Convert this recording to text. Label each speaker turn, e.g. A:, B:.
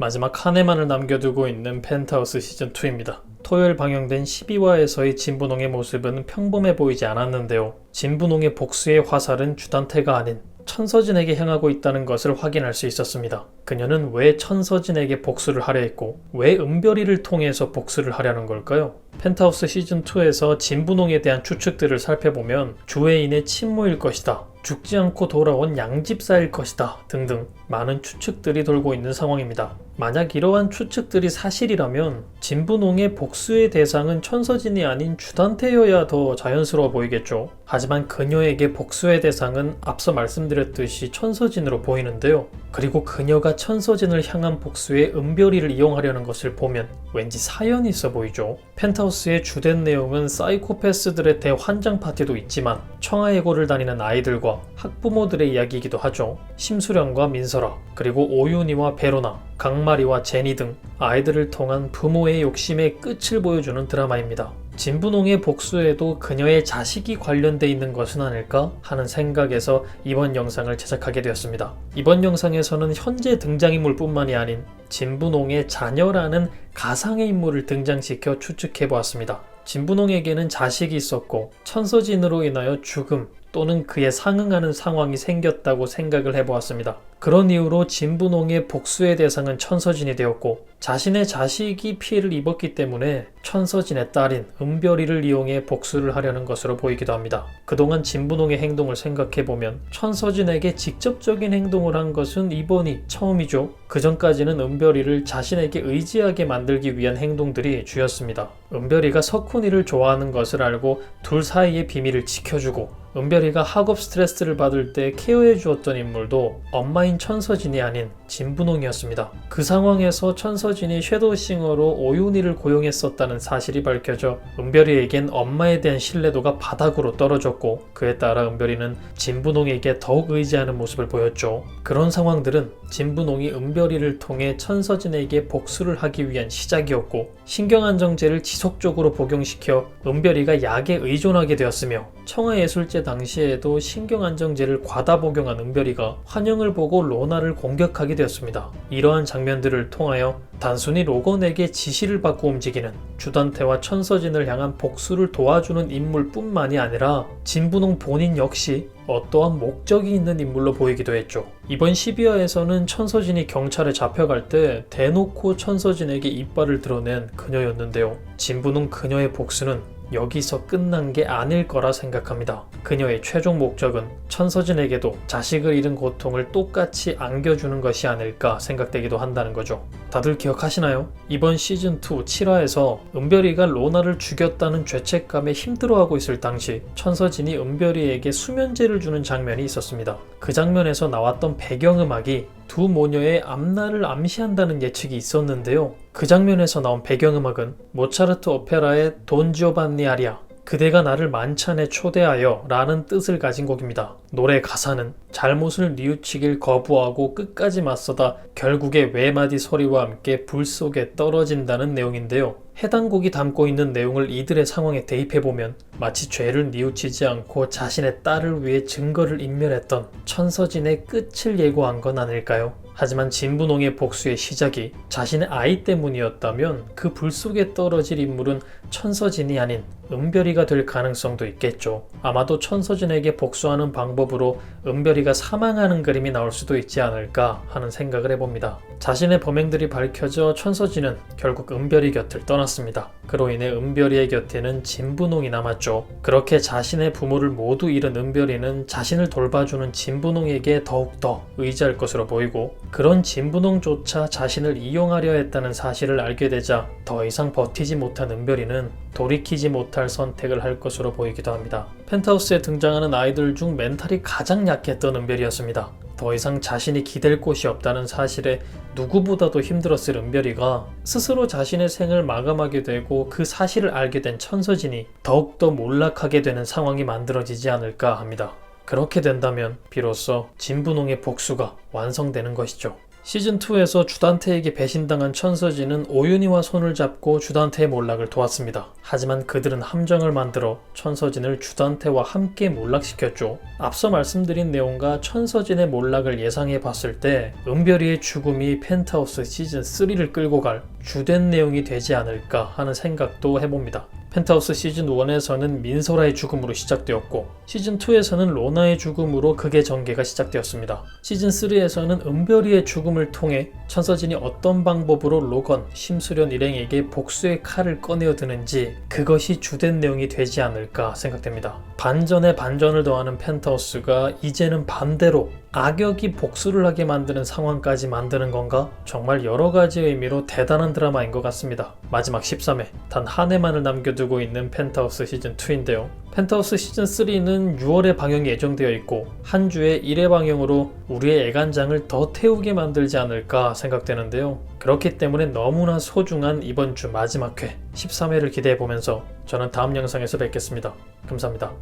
A: 마지막 한 해만을 남겨두고 있는 펜트하우스 시즌2입니다. 토요일 방영된 12화에서의 진분홍의 모습은 평범해 보이지 않았는데요. 진분홍의 복수의 화살은 주단태가 아닌 천서진에게 향하고 있다는 것을 확인할 수 있었습니다. 그녀는 왜 천서진에게 복수를 하려 했고 왜 은별이를 통해서 복수를 하려는 걸까요? 펜트하우스 시즌2에서 진분홍에 대한 추측들을 살펴보면 주애인의 친모일 것이다. 죽지 않고 돌아온 양집사일 것이다. 등등 많은 추측들이 돌고 있는 상황입니다. 만약 이러한 추측들이 사실이라면 진분홍의 복수의 대상은 천서진이 아닌 주단태여야 더 자연스러워 보이겠죠. 하지만 그녀에게 복수의 대상은 앞서 말씀드렸듯이 천서진으로 보이는데요. 그리고 그녀가 천서진을 향한 복수에 은별이를 이용하려는 것을 보면 왠지 사연이 있어 보이죠. 펜트하우스의 주된 내용은 사이코패스들의 대환장 파티도 있지만 청아예고를 다니는 아이들과 학부모들의 이야기이기도 하죠. 심수련과 민 설아, 그리고 오윤이와 베로나, 강마리와 제니 등 아이들을 통한 부모의 욕심의 끝을 보여주는 드라마입니다. 진분홍의 복수에도 그녀의 자식이 관련돼 있는 것은 아닐까 하는 생각에서 이번 영상을 제작하게 되었습니다. 이번 영상에서는 현재 등장인물뿐만이 아닌 진분홍의 자녀라는 가상의 인물을 등장시켜 추측해 보았습니다. 진분홍에게는 자식이 있었고 천서진으로 인하여 죽음 또는 그에 상응하는 상황이 생겼다고 생각을 해보았습니다. 그런 이유로 진분홍의 복수의 대상은 천서진이 되었고 자신의 자식이 피해를 입었기 때문에 천서진의 딸인 은별이를 이용해 복수를 하려는 것으로 보이기도 합니다. 그동안 진분홍의 행동을 생각해보면 천서진에게 직접적인 행동을 한 것은 이번이 처음이죠. 그 전까지는 은별이를 자신에게 의지하게 만들기 위한 행동들이 주였습니다. 은별이가 석훈이를 좋아하는 것을 알고 둘 사이의 비밀을 지켜주고 은별이가 학업 스트레스를 받을 때 케어해 주었던 인물도 엄마인 천서진이 아닌 진분홍이었습니다. 그 상황에서 천서진이 섀도우싱어로 오윤희를 고용했었다는 사실이 밝혀져 은별이에겐 엄마에 대한 신뢰도가 바닥으로 떨어졌고 그에 따라 은별이는 진분홍에게 더욱 의지하는 모습을 보였죠. 그런 상황들은 진분홍이 은별이를 통해 천서진에게 복수를 하기 위한 시작이었고 신경안정제를 지속적으로 복용시켜 은별이가 약에 의존하게 되었으며 청아예술제 당시에도 신경안정제를 과다 복용한 은별이가 환영을 보고 로나를 공격하게 되었습니다. 이러한 장면들을 통하여 단순히 로건에게 지시를 받고 움직이는 주단태와 천서진을 향한 복수를 도와주는 인물뿐만이 아니라 진분홍 본인 역시 어떠한 목적이 있는 인물로 보이기도 했죠. 이번 12화에서는 천서진이 경찰에 잡혀갈 때 대놓고 천서진에게 이빨을 드러낸 그녀였는데요. 진분홍 그녀의 복수는 여기서 끝난 게 아닐 거라 생각합니다. 그녀의 최종 목적은 천서진에게도 자식을 잃은 고통을 똑같이 안겨주는 것이 아닐까 생각되기도 한다는 거죠. 다들 기억하시나요? 이번 시즌2 7화에서 은별이가 로나를 죽였다는 죄책감에 힘들어하고 있을 당시 천서진이 은별이에게 수면제를 주는 장면이 있었습니다. 그 장면에서 나왔던 배경음악이 두 모녀의 앞날을 암시한다는 예측이 있었는데요. 그 장면에서 나온 배경음악은 모차르트 오페라의 돈 지오반니 아리아 그대가 나를 만찬에 초대하여 라는 뜻을 가진 곡입니다. 노래 가사는 잘못을 뉘우치길 거부하고 끝까지 맞서다 결국에 외마디 소리와 함께 불 속에 떨어진다는 내용인데요. 해당 곡이 담고 있는 내용을 이들의 상황에 대입해보면 마치 죄를 뉘우치지 않고 자신의 딸을 위해 증거를 인멸했던 천서진의 끝을 예고한 건 아닐까요? 하지만 진분홍의 복수의 시작이 자신의 아이 때문이었다면 그 불 속에 떨어질 인물은 천서진이 아닌 은별이가 될 가능성도 있겠죠. 아마도 천서진에게 복수하는 방법 으로 은별이가 사망하는 그림이 나올 수도 있지 않을까 하는 생각을 해봅니다. 자신의 범행들이 밝혀져 천서진은 결국 은별이 곁을 떠났습니다. 그로 인해 은별이의 곁에는 진분홍이 남았죠. 그렇게 자신의 부모를 모두 잃은 은별이는 자신을 돌봐주는 진분홍에게 더욱더 의지할 것으로 보이고 그런 진분홍조차 자신을 이용하려 했다는 사실을 알게 되자 더 이상 버티지 못한 은별이는 돌이키지 못할 선택을 할 것으로 보이기도 합니다. 펜트하우스에 등장하는 아이들 중 멘탈이 가장 약했던 은별이었습니다. 더 이상 자신이 기댈 곳이 없다는 사실에 누구보다도 힘들었을 은별이가 스스로 자신의 생을 마감하게 되고 그 사실을 알게 된 천서진이 더욱더 몰락하게 되는 상황이 만들어지지 않을까 합니다. 그렇게 된다면 비로소 진분홍의 복수가 완성되는 것이죠. 시즌2에서 주단태에게 배신당한 천서진은 오윤희와 손을 잡고 주단태의 몰락을 도왔습니다. 하지만 그들은 함정을 만들어 천서진을 주단태와 함께 몰락시켰죠. 앞서 말씀드린 내용과 천서진의 몰락을 예상해 봤을 때 은별이의 죽음이 펜트하우스 시즌3를 끌고 갈 주된 내용이 되지 않을까 하는 생각도 해봅니다. 펜트하우스 시즌 1에서는 민소라의 죽음으로 시작되었고 시즌 2에서는 로나의 죽음으로 극의 전개가 시작되었습니다. 시즌 3에서는 은별이의 죽음을 통해 천서진이 어떤 방법으로 로건, 심수련 일행에게 복수의 칼을 꺼내어 드는지 그것이 주된 내용이 되지 않을까 생각됩니다. 반전에 반전을 더하는 펜트하우스가 이제는 반대로 악역이 복수를 하게 만드는 상황까지 만드는 건가? 정말 여러 가지 의미로 대단한 드라마인 것 같습니다. 마지막 13회 단 한 해만을 남겨두 고 있는 펜트하우스 시즌 2인데요. 펜트하우스 시즌 3는 6월에 방영이 예정되어 있고 한 주에 1회 방영으로 우리의 애간장을 더 태우게 만들지 않을까 생각되는데요. 그렇기 때문에 너무나 소중한 이번 주 마지막 회 13회를 기대해 보면서 저는 다음 영상에서 뵙겠습니다. 감사합니다.